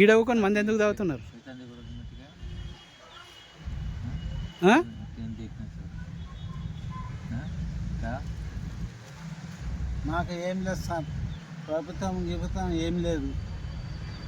ఈడవ్వుకొని కొన్ని మంది ఎందుకు తాగుతున్నారు? మాకు ఏం లేదు సార్. ప్రభుత్వం గిబుత్వం ఏం లేదు.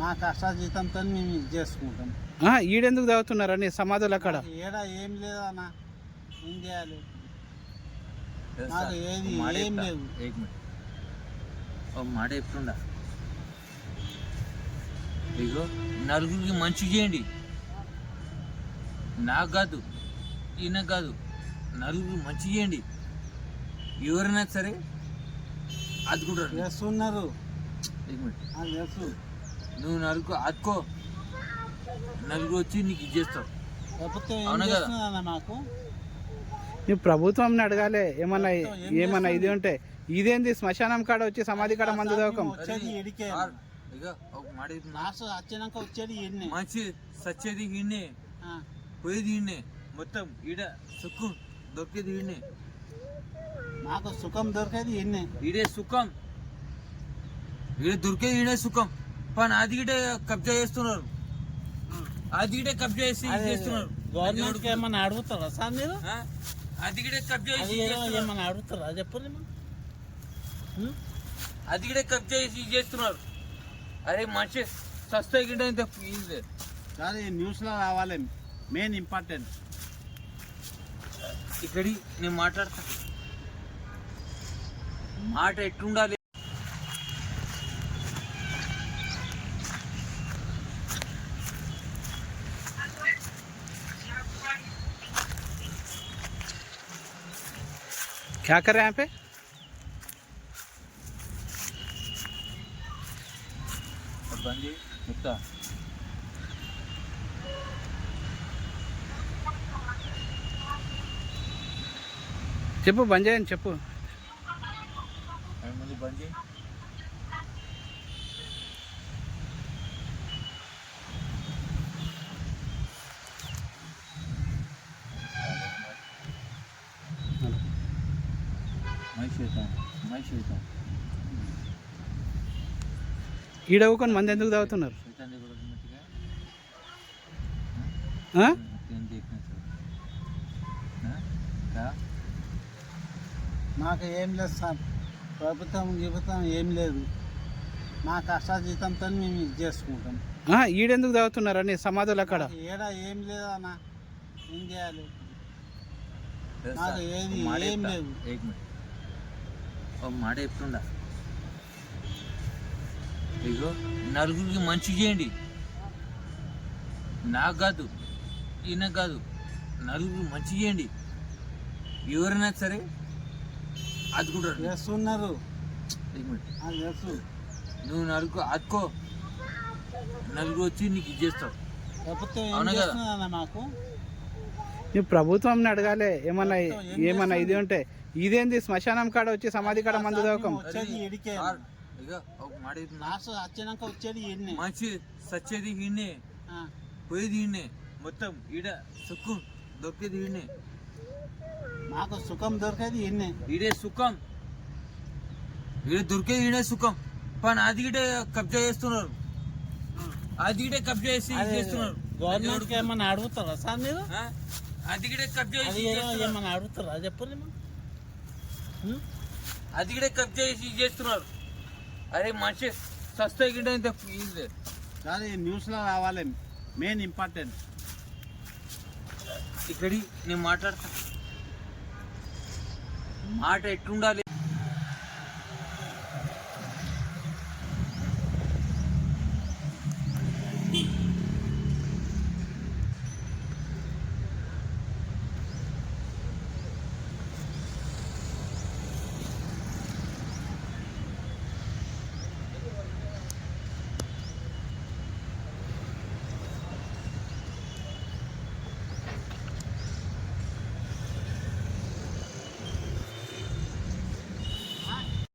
మా కష్టాజీతంతో మేము ఇది చేసుకుంటాం. ఈడెందుకు తాగుతున్నారు అని సమాధులు అక్కడ? ఏడ ఏం లేదు అన్న. ఏం చేయాలి మాకు ఏది ఏం లేదు. ఒక మాట చెప్తుండా. ఇగో నలుగురికి మంచి చేయండి. నాకు కాదు ఈయన కాదు నలుగురికి మంచి చేయండి. ఎవరైనా సరే అదుకుంటారు చేస్తున్నారు నువ్వు నలుగురు అదుకో నలుగురు వచ్చి నీకు ఇచ్చేస్తావు ప్రభుత్వం ప్రభుత్వం అడగాలి ఏమన్నా ఏమన్నా ఇది? ఉంటే ఇదేంది? శ్మశానం కాడ వచ్చి సమాధి కాడ మందు తాగకం వచ్చేది ఇడికే. వచ్చినాక వచ్చేది ఎన్ని మంచి సచ్చేది ఈయనే పోయేది ఈయనే మొత్తం ఈడ సుక్కు దొరికేది ఈయనే మాకు సుఖం దొరికేది ఎన్ని ఈడే సుఖం. ఈడ దొరికేది ఈడే సుఖం. పని అది గిటే కబ్జా చేస్తున్నారు. అది గిటే కబ్జా చేసి చేస్తున్నారు. గవర్నమెంట్ ఏమన్నా అడుగుతారా సార్ మీరు? అది గిటే కబ్జా చేసి. ఏమన్నా అడుగుతారా? చెప్పండి అది గిటే కబ్జా చేసి ఇది చేస్తున్నారు అరే మంచి సస్తాయి గిటే ఇంత ఇది సార్ ఈ న్యూస్లో రావాలి మెయిన్ ఇంపార్టెంట్ ఇక్కడి నేను మాట్లాడతా మాట ఎట్లుండాలి क्या कर रहे हैं यहाँ पे బండి చెప్తా. చెప్పు బంద్ చేయండి చెప్పు మంది బండి? మై చేతాను మై చేతాను ఈడవ్వకొని మంది ఎందుకు తాగుతున్నారు? మాకు ఏం లేదు సార్. ప్రభుత్వం జీవితం ఏం లేదు. మా కష్టాజీతంతో మేము ఇది చేసుకుంటాం. ఈడెందుకు తాగుతున్నారని సమాధులు అక్కడ? ఏడా ఏం లేదు అన్న. ఏం చేయాలి? మాకు ఏమి ఏం లేదు. మాట చెప్తుండ. ఇగో నలుగురికి మంచి చేయండి. నాకు కాదు ఈయన కాదు నలుగురికి మంచి చేయండి. ఎవరైనా సరే అదుకుంటారు చేస్తున్నారు. నువ్వు నలుగురు అదుకో నలుగురు వచ్చి నీకు అవునా కదా? మాకు? నువ్వు ప్రభుత్వం అడగాలి. ఏమన్నా ఏమన్నా ఇది? ఉంటే ఇదేంది శ్మశానం కాడ వచ్చి సమాధి కాడ మందు తాగకం వచ్చేది. లాస్ట్ మంచి సచ్చేది ఈయనే పోయేది ఈయనే మొత్తం ఈడ సుక్కు దొరికేది ఈయనే మాకు సుఖం దొరికేది ఎన్ని ఈడే సుఖం. ఈడ దొరికేది ఈడే సుఖం. పని అది గిటే కబ్జా చేస్తున్నారు. అది గిటే కబ్జా చేసి చేస్తున్నారు. గవర్నమెంట్ ఏమన్నా అడుగుతారా సార్ మీరు? అది గిటే కబ్జా చేసి. ఏమన్నా అడుగుతారా? చెప్పండి అది గిటే కబ్జా చేసి చేస్తున్నారు. అరే మనిషి సస్తాయి గిటే ఇంత ఇది సార్ ఈ న్యూస్లో రావాలి. మెయిన్ ఇంపార్టెంట్ ఇక్కడి నేను మాట్లాడతా. మాట ఎట్లుండాలి?